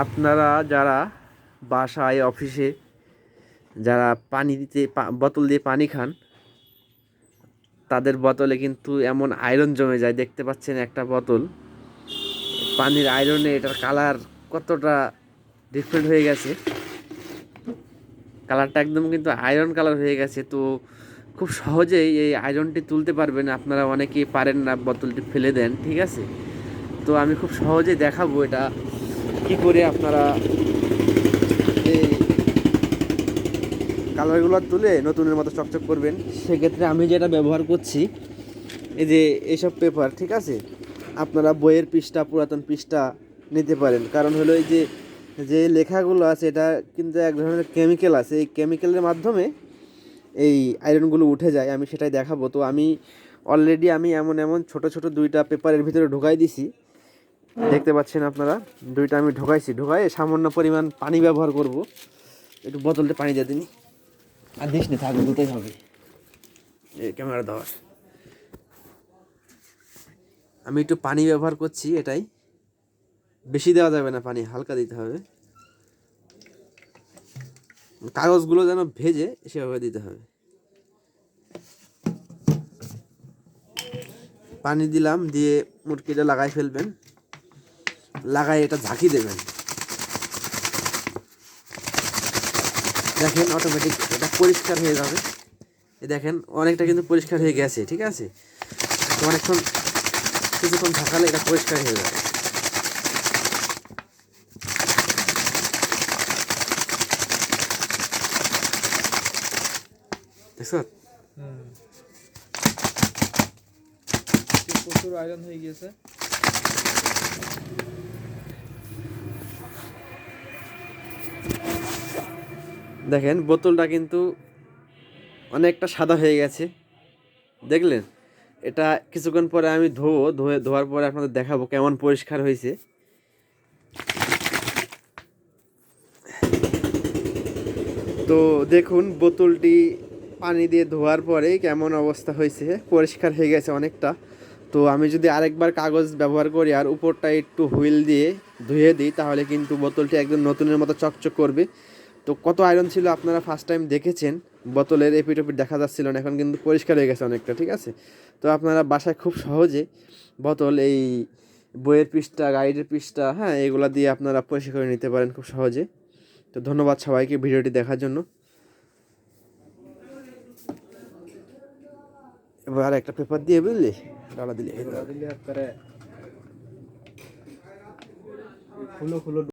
আপনারা যারা বাসায়, অফিসে যারা পানি দিতে বোতল দিয়ে পানি খান, তাদের বোতলে কিন্তু এমন আয়রন জমে যায়। দেখতে পাচ্ছেন একটা বোতল। পানির আয়রনে এটার কালার কতটা ডিফারেন্ট হয়ে গেছে। কালারটা একদম কিন্তু আয়রন কালার হয়ে গেছে। তো খুব সহজেই এই আয়রনটি তুলতে পারবেন। আপনারা অনেকেই পারেন না বোতলটি ফেলে দেন, ঠিক আছে? তো আমি খুব সহজেই দেখাবো এটা। কি করে আপনারা এই কালারগুলো তুলে নতুনের মতো চকচক করবেন? সেক্ষেত্রে আমি যেটা ব্যবহার করছি, এই যে এইসব পেপার, ঠিক আছে? আপনারা বইয়ের পৃষ্ঠা, পুরাতন পৃষ্ঠা নিতে পারেন। কারণ হলো এই যে যে লেখাগুলো আছে, এটা কিন্তু এক ধরনের কেমিক্যাল আছে। এই কেমিক্যালের মাধ্যমে এই আয়রনগুলো উঠে যায়, আমি সেটাই দেখাবো। তো আমি অলরেডি আমি এমন এমন ছোট ছোট দুইটা পেপারের ভিতরে ঢোকাই দিছি। দেখতে পাচ্ছেন আপনারা, দুইটা আমি ঢোকাইছি। ঢোকাই সামান্য পরিমাণ পানি ব্যবহার করব। একটু বোতলটা পানি দিয়ে দিনি। আর দিস নি থাকবে দুটোই হবে। এই ক্যামেরা দেওয়ার আমি একটু পানি ব্যবহার করছি, এটাই। বেশি দেওয়া যাবে না পানি, হালকা দিতে হবে। কাগজগুলো যেন ভেজে সেভাবে দিতে হবে। পানি দিলাম, দিয়ে মুটকিটা লাগাই ফেলবেন। লাগাই এটা ঝাঁকি দেবেন। দেখেন অটোমেটিক এটা পরিষ্কার হয়ে যাবে। দেখেন অনেকটা কিন্তু পরিষ্কার হয়ে গেছে, ঠিক আছে? অনেকক্ষণ, কিছুক্ষণ ঝাঁকালে এটা পরিষ্কার হয়ে যাবে। প্রচুর আয়রন হয়ে গিয়েছে। দেখেন, বোতলটা কিন্তু অনেকটা সাদা হয়ে গেছে। দেখলেন? এটা কিছুক্ষণ পরে আমি ধোবো, ধোয়ে, ধোয়ার পরে আপনাদের দেখাবো কেমন পরিষ্কার হয়েছে। তো দেখুন, বোতলটি পানি দিয়ে ধোয়ার পরে কেমন অবস্থা হয়েছে। পরিষ্কার হয়ে গেছে অনেকটা। তো আমি যদি আরেকবার কাগজ ব্যবহার করি আর উপরটা একটু হুইল দিয়ে ধুয়ে দিই, তাহলে কিন্তু বোতলটি একদম নতুনের মতো চকচক করবে। তো কত আয়রন ছিল আপনারা ফার্স্ট টাইম দেখেছেন? বোতলের এপিট ওপিট দেখা যাচ্ছিল না, এখন কিন্তু পরিষ্কার হয়ে গেছে অনেকটা, ঠিক আছে? তো আপনারা বাসায় খুব সহজে বোতল, এই বইয়ের পৃষ্ঠা গাইডের পৃষ্ঠা হ্যাঁ এগুলো দিয়ে আপনারা পরিষ্কার করে নিতে পারেন খুব সহজে। তো ধন্যবাদ সবাইকে ভিডিওটি দেখার জন্য। এবার একটা পেপার দিয়ে বুঝলি? ডালা। দিলে। খুলো খুলো